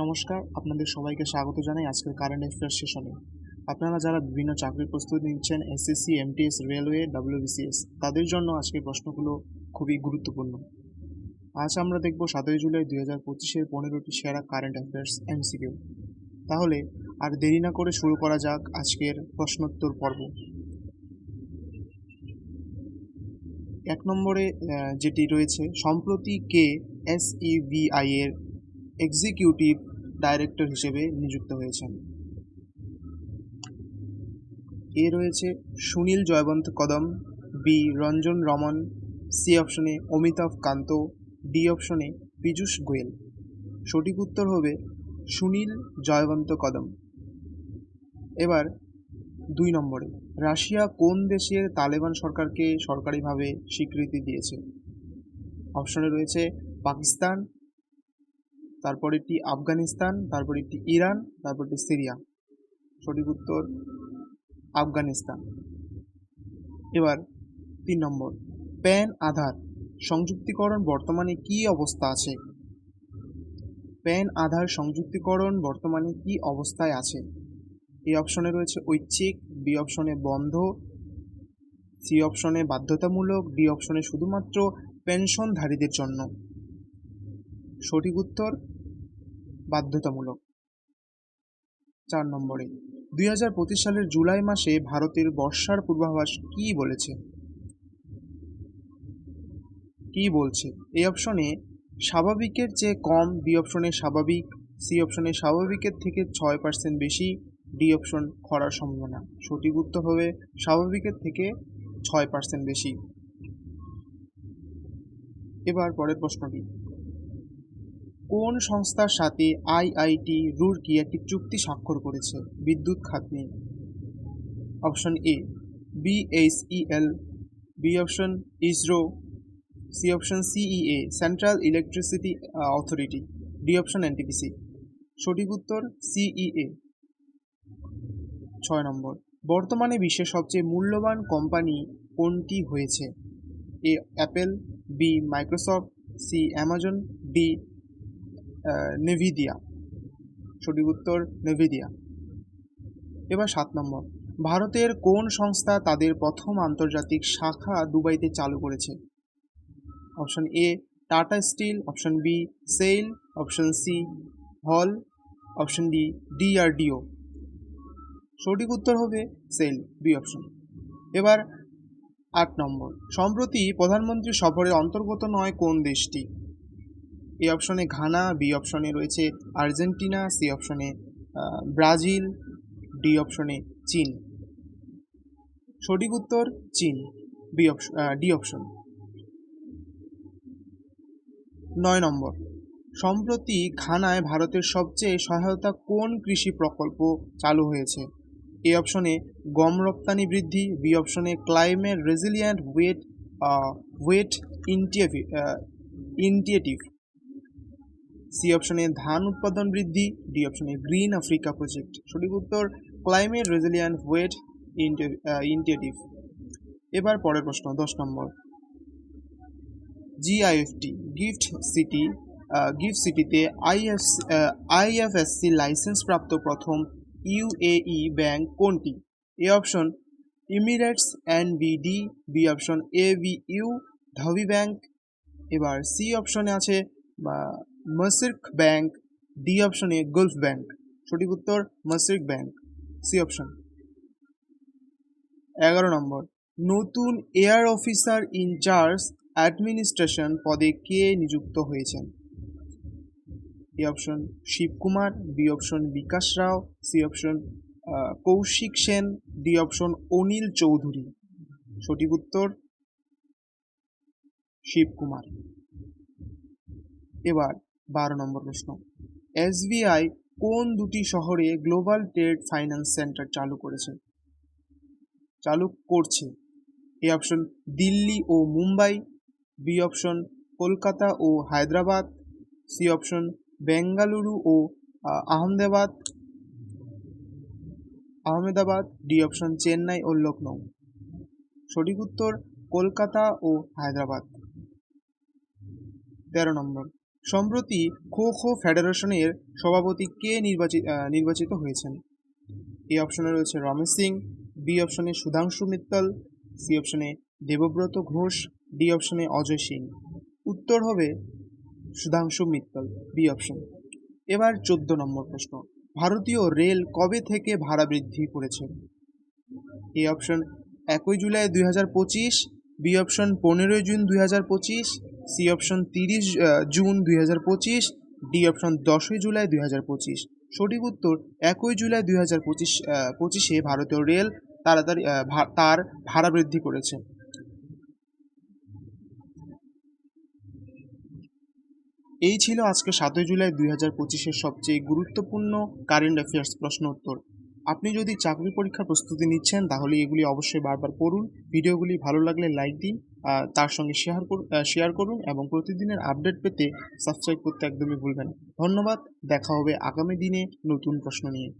নমস্কার, আপনাদের সবাইকে স্বাগত জানাই আজকের কারেন্ট অ্যাফেয়ার্স সেশনে আপনারা যারা বিভিন্ন চাকরির প্রস্তুতি নিচ্ছেন এসএসসি এমটিএস রেলওয়ে ডাব্লিউবিসিএস তাদের জন্য আজকের প্রশ্নগুলো খুবই গুরুত্বপূর্ণ। আজ আমরা দেখব সাতই জুলাই দুই হাজার পঁচিশের পনেরোটি সেরা কারেন্ট অ্যাফেয়ার্স এমসিকিউ তাহলে আর দেরি না করে শুরু করা যাক আজকের প্রশ্নোত্তর পর্ব। এক নম্বরে যেটি রয়েছে, সম্প্রতি কে এসইভিআই এর এক্সিকিউটিভ ডাইরেক্টর হিসেবে নিযুক্ত হয়েছেন। এ রয়েছে সুনীল জয়বন্ত কদম বি রঞ্জন রমন সি অপশনে অমিতাভ কান্ত ডি অপশনে পীযূষ গোয়েল। সঠিক উত্তর হবে সুনীল জয়বন্ত কদম। এবার দুই নম্বরে, রাশিয়া কোন দেশের তালেবান সরকারকে সরকারিভাবে স্বীকৃতি দিয়েছে? অপশনে রয়েছে পাকিস্তান তারপর একটি আফগানিস্তান, তারপর একটি ইরান, তারপর একটি সিরিয়া। সঠিক উত্তর, আফগানিস্তান। এবার তিন নম্বর। প্যান আধার। সংযুক্তিকরণ বর্তমানে কি অবস্থা আছে? প্যান আধার সংযুক্তিকরণ বর্তমানে কি অবস্থায় আছে? এই অপশনে রয়েছে ঐচ্ছিক, বি অপশনে বন্ধ, সি অপশনে বাধ্যতামূলক, ডি অপশনে শুধুমাত্র পেনশনধারীদের জন্য। সঠিক উত্তর বাধ্যতামূলক। চার নম্বরে, দুই হাজার পঁচিশ সালের জুলাই মাসে ভারতের বর্ষার পূর্বাভাস কি বলেছে? কি বলছে? এই অপশনে স্বাভাবিকের চেয়ে কম, বি অপশনে স্বাভাবিক, সি অপশনে স্বাভাবিকের থেকে ছয় পার্সেন্ট বেশি ডি অপশন খরার সম্ভাবনা। সঠিক উত্তর হবে স্বাভাবিকের থেকে ছয় পার্সেন্ট বেশি। এবার পরের প্রশ্নটি। কোন সংস্থার সাথে আইআইটি রুরকি একটি চুক্তি স্বাক্ষর করেছে? বিদ্যুৎ খাত নিয়ে option A BSEL B option ISRO, C option CEA, central electricity authority, D option NTPC. সঠিক উত্তর সিইএ। ছয় নম্বর, বর্তমানে বিশ্বের সবচেয়ে মূল্যবান কোম্পানি কোনটি হয়েছে? A, Apple, B, Microsoft, C, Amazon, D Nvidia সঠিক উত্তর নেভিদিয়া এবার সাত নম্বর। ভারতের কোন সংস্থা তাদের প্রথম আন্তর্জাতিক শাখা দুবাইতে চালু করেছে? Option A Tata steel option B SAIL option C HAL option D DRDO সঠিক উত্তর হবে সেল বি অপশন এবার আট নম্বর। সম্প্রতি প্রধানমন্ত্রী সফরের অন্তর্গত নয় কোন দেশটি? এ অপশনে ঘানা, বি অপশনে রয়েছে আর্জেন্টিনা, সি অপশনে ব্রাজিল, ডি অপশনে চীন। সঠিক উত্তর চীন, বি অপশন ডি অপশন। নয় নম্বর, সম্প্রতি ঘানায় ভারতের সবচেয়ে সহায়তা কোন কৃষি প্রকল্প চালু হয়েছে? এ অপশনে গম রপ্তানি বৃদ্ধি, বি অপশনে climate resilient wet wet initiative. C অপশনে ধান উৎপাদন বৃদ্ধি ডি অপশনে গ্রিন আফ্রিকা প্রজেক্ট সঠিক উত্তর ক্লাইমেট রেজিলিয়েন্ট ওয়েট ইন্টিয়েটিভ এবার পরের প্রশ্ন, দশ number. G I F T GIFT City GIFT সিটিতে আইএফ আইএফএসসি লাইসেন্স প্রাপ্ত প্রথম ইউএই ব্যাংক কোনটি? A option Emirates N BD B option Abu Dhabi bank এবার সি অপশনে আছে মসির্ক ব্যাংক ডি অপশনে গুলফ ব্যাংক সঠিক উত্তর মসির্ক ব্যাংক সি অপশন এগারো নম্বর। নতুন এয়ার অফিসার ইনচার্জ অ্যাডমিনিস্ট্রেশন পদে কে নিযুক্ত হয়েছেন? A option Shivakumar B option Vikas Rao C option Kaushik Sen D option Anil Chowdhury. সঠিক উত্তর শিবকুমার এবার বারো নম্বর প্রশ্ন। এসবিআই কোন দুটি শহরে গ্লোবাল ট্রেড ফাইন্যান্স সেন্টার চালু করেছে? চালু করছে। এ অপশন দিল্লি ও মুম্বাই, বি অপশন কলকাতা ও হায়দ্রাবাদ, সি অপশন বেঙ্গালুরু ও আহমেদাবাদ আহমেদাবাদ, ডি অপশন চেন্নাই ও লখনৌ সঠিক উত্তর কলকাতা ও হায়দ্রাবাদ। তেরো নম্বর। সম্প্রতি খো খো ফেডারেশনের সভাপতি কে নির্বাচিত নির্বাচিত হয়েছেন? এ অপশনে রয়েছে রমেশ সিং, বি অপশনে সুধাংশু মিত্তল, সি অপশনে দেবব্রত ঘোষ, ডি অপশনে অজয় সিং। উত্তর হবে সুধাংশু মিত্তল, বি অপশন। এবার চোদ্দ নম্বর প্রশ্ন। ভারতীয় রেল কবে থেকে ভাড়া বৃদ্ধি করেছে? এ অপশন একই জুলাই দুই হাজার পঁচিশ, বি অপশন পনেরোই জুন দুই হাজার পঁচিশ সি অপশন তিরিশ জুন দুই হাজার পঁচিশ ডি অপশন দশই জুলাই দুই হাজার পঁচিশ। সঠিক উত্তর একই জুলাই দুই হাজার পঁচিশ পঁচিশে ভারতীয় রেল তাড়াতাড়ি তার ভাড়া বৃদ্ধি করেছে। এই ছিল আজকে সাতই জুলাই দুই হাজার পঁচিশের সবচেয়ে গুরুত্বপূর্ণ কারেন্ট অ্যাফেয়ার্স প্রশ্ন উত্তর। আপনি যদি চাকরি পরীক্ষার প্রস্তুতি নিচ্ছেন, তাহলে এগুলি অবশ্যই বারবার পড়ুন। ভিডিওগুলি ভালো লাগলে লাইক দিন। তার সঙ্গে শেয়ার শেয়ার করুন এবং প্রতিদিনের আপডেট পেতে সাবস্ক্রাইব করতে একদমই ভুলবেন ধন্যবাদ, দেখা হবে আগামী দিনে নতুন প্রশ্ন নিয়ে।